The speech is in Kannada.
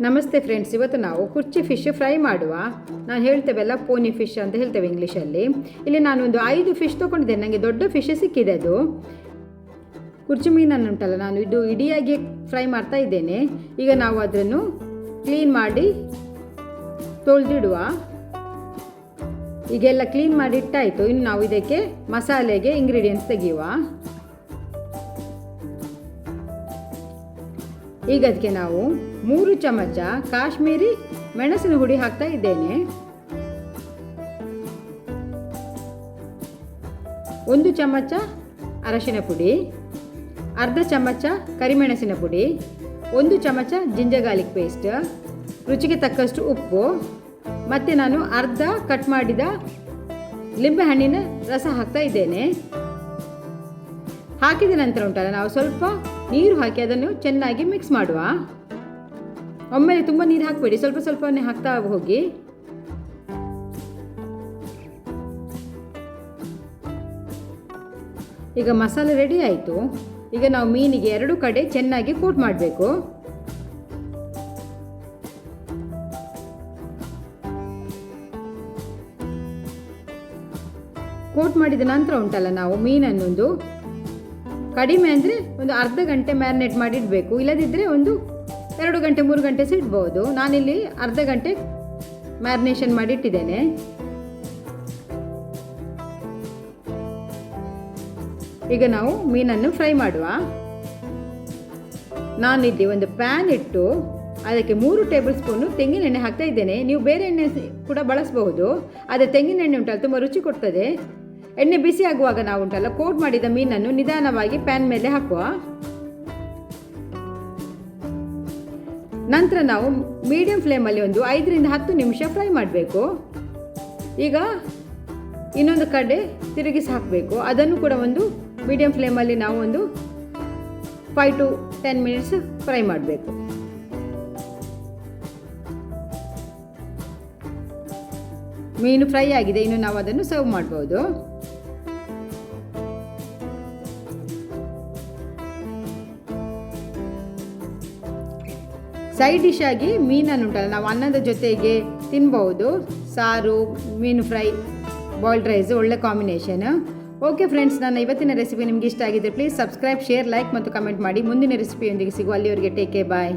ನಮಸ್ತೆ ಫ್ರೆಂಡ್ಸ್ ಇವತ್ತು ನಾವು ಕುರ್ಚಿ ಫಿಶ್ ಫ್ರೈ ಮಾಡುವ. ನಾನು ಹೇಳ್ತೇವೆಲ್ಲ ಪೋನಿ ಫಿಶ್ ಅಂತ ಹೇಳ್ತೇವೆ ಇಂಗ್ಲೀಷಲ್ಲಿ. ಇಲ್ಲಿ ನಾನು ಒಂದು ಐದು ಫಿಶ್ ತೊಗೊಂಡಿದ್ದೇನೆ. ನನಗೆ ದೊಡ್ಡ ಫಿಶ್ ಸಿಕ್ಕಿದೆ ಅದು. ಕುರ್ಚಿ ಮೀನನ್ನು ಉಂಟಲ್ಲ, ನಾನು ಇದು ಇಡಿಯಾಗಿ ಫ್ರೈ ಮಾಡ್ತಾ ಇದ್ದೇನೆ. ಈಗ ನಾವು ಅದನ್ನು ಕ್ಲೀನ್ ಮಾಡಿ ತೊಳೆದಿಡುವ. ಈಗೆಲ್ಲ ಕ್ಲೀನ್ ಮಾಡಿ ಇಟ್ಟಾಯಿತು. ಇನ್ನು ನಾವು ಇದಕ್ಕೆ ಮಸಾಲೆಗೆ ಇಂಗ್ರೀಡಿಯೆಂಟ್ಸ್ ತೆಗೆಯುವ. ಈಗ ಅದಕ್ಕೆ ನಾವು ಮೂರು ಚಮಚ ಕಾಶ್ಮೀರಿ ಮೆಣಸಿನ ಹುಡಿ ಹಾಕ್ತಾ ಇದ್ದೇನೆ. ಒಂದು ಚಮಚ ಅರಶಿನ ಪುಡಿ, ಅರ್ಧ ಚಮಚ ಕರಿಮೆಣಸಿನ ಪುಡಿ, ಒಂದು ಚಮಚ ಜಿಂಜರ್ ಗಾರ್ಲಿಕ್ ಪೇಸ್ಟ್, ರುಚಿಗೆ ತಕ್ಕಷ್ಟು ಉಪ್ಪು, ಮತ್ತು ನಾನು ಅರ್ಧ ಕಟ್ ಮಾಡಿದ ಲಿಂಬೆಹಣ್ಣಿನ ರಸ ಹಾಕ್ತಾ ಇದ್ದೇನೆ. ಹಾಕಿದ ನಂತರ ಉಂಟಲ್ಲ, ನಾವು ಸ್ವಲ್ಪ ನೀರು ಹಾಕಿ ಅದನ್ನು ಚೆನ್ನಾಗಿ ಮಿಕ್ಸ್ ಮಾಡುವ. ಒಮ್ಮೆಲೆ ತುಂಬ ನೀರು ಹಾಕಬೇಡಿ. ಸ್ವಲ್ಪ ಸ್ವಲ್ಪನೇ ಹಾಕ್ತಾ ಹೋಗಿ. ಈಗ ಮಸಾಲೆ ರೆಡಿ ಆಯಿತು. ಈಗ ನಾವು ಮೀನಿಗೆ ಎರಡು ಕಡೆ ಚೆನ್ನಾಗಿ ಕೋಟ್ ಮಾಡಬೇಕು. ಕೋಟ್ ಮಾಡಿದ ನಂತರ ಉಂಟಲ್ಲ ನಾವು ಮೀನನ್ನೊಂದು ಕಡಿಮೆ ಅಂದರೆ ಒಂದು ಅರ್ಧ ಗಂಟೆ ಮ್ಯಾರಿನೇಟ್ ಮಾಡಿ ಇಡಬೇಕು ಇಲ್ಲದಿದ್ದರೆ ಒಂದು ಎರಡು ಗಂಟೆ, ಮೂರು ಗಂಟೆ ಸಹ ಇಡ್ಬೋದು. ನಾನಿಲ್ಲಿ ಅರ್ಧ ಗಂಟೆ ಮ್ಯಾರಿನೇಷನ್ ಮಾಡಿ ಇಟ್ಟಿದ್ದೇನೆ ಈಗ ನಾವು ಮೀನನ್ನು ಫ್ರೈ ಮಾಡುವ. ನಾನಿಲ್ಲಿ ಒಂದು ಪ್ಯಾನ್ ಇಟ್ಟು ಅದಕ್ಕೆ ಮೂರು ಟೇಬಲ್ ಸ್ಪೂನು ತೆಂಗಿನ ಎಣ್ಣೆ ಹಾಕ್ತಾ ಇದ್ದೇನೆ. ನೀವು ಬೇರೆ ಎಣ್ಣೆ ಕೂಡ ಬಳಸಬಹುದು. ಆದರೆ ತೆಂಗಿನ ಎಣ್ಣೆ ಉಂಟಲ್ಲ, ತುಂಬ ರುಚಿ ಕೊಡ್ತದೆ. ಎಣ್ಣೆ ಬಿಸಿ ಆಗುವಾಗ ನಾವು ಉಂಟಲ್ಲ, ಕೋಟ್ ಮಾಡಿದ ಮೀನನ್ನು ನಿಧಾನವಾಗಿ ಪ್ಯಾನ್ ಮೇಲೆ ಹಾಕುವ. ನಂತರ ನಾವು ಮೀಡಿಯಂ ಫ್ಲೇಮಲ್ಲಿ ಒಂದು ಐದರಿಂದ ಹತ್ತು ನಿಮಿಷ ಫ್ರೈ ಮಾಡಬೇಕು. ಈಗ ಇನ್ನೊಂದು ಕಡೆ ತಿರುಗಿಸಿ ಹಾಕಬೇಕು. ಅದನ್ನು ಕೂಡ ಒಂದು ಮೀಡಿಯಂ ಫ್ಲೇಮಲ್ಲಿ ನಾವು ಒಂದು five to ten minutes fry ಮಾಡಬೇಕು. ಮೀನು ಫ್ರೈ ಆಗಿದೆ, ಇನ್ನು ನಾವು ಅದನ್ನು ಸರ್ವ್ ಮಾಡ್ಬೋದು. ಸೈಡ್ ಡಿಶ್ ಆಗಿ ಮೀನನ್ನು ಉಂಟಲ್ಲ, ನಾವು ಅನ್ನದ ಜೊತೆಗೆ ತಿನ್ಬಹುದು. ಸಾರು, ಮೀನು ಫ್ರೈ ಬಾಯ್ಲ್ಡ್ ರೈಸ್ ಒಳ್ಳೆ ಕಾಂಬಿನೇಷನ್ ಓಕೆ ಫ್ರೆಂಡ್ಸ್ ನನ್ನ ಇವತ್ತಿನ ರೆಸಿಪಿ ನಿಮ್ಗೆ ಇಷ್ಟ ಆಗಿದ್ರೆ ಪ್ಲೀಸ್ ಸಬ್ಸ್ಕ್ರೈಬ್ ಶೇರ್ ಲೈಕ್ ಮತ್ತು ಕಮೆಂಟ್ ಮಾಡಿ. ಮುಂದಿನ ರೆಸಿಪಿಯೊಂದಿಗೆ ಸಿಗುವ, ಅಲ್ಲಿವರೆಗೆ ಟೇಕ್ ಬಾಯ್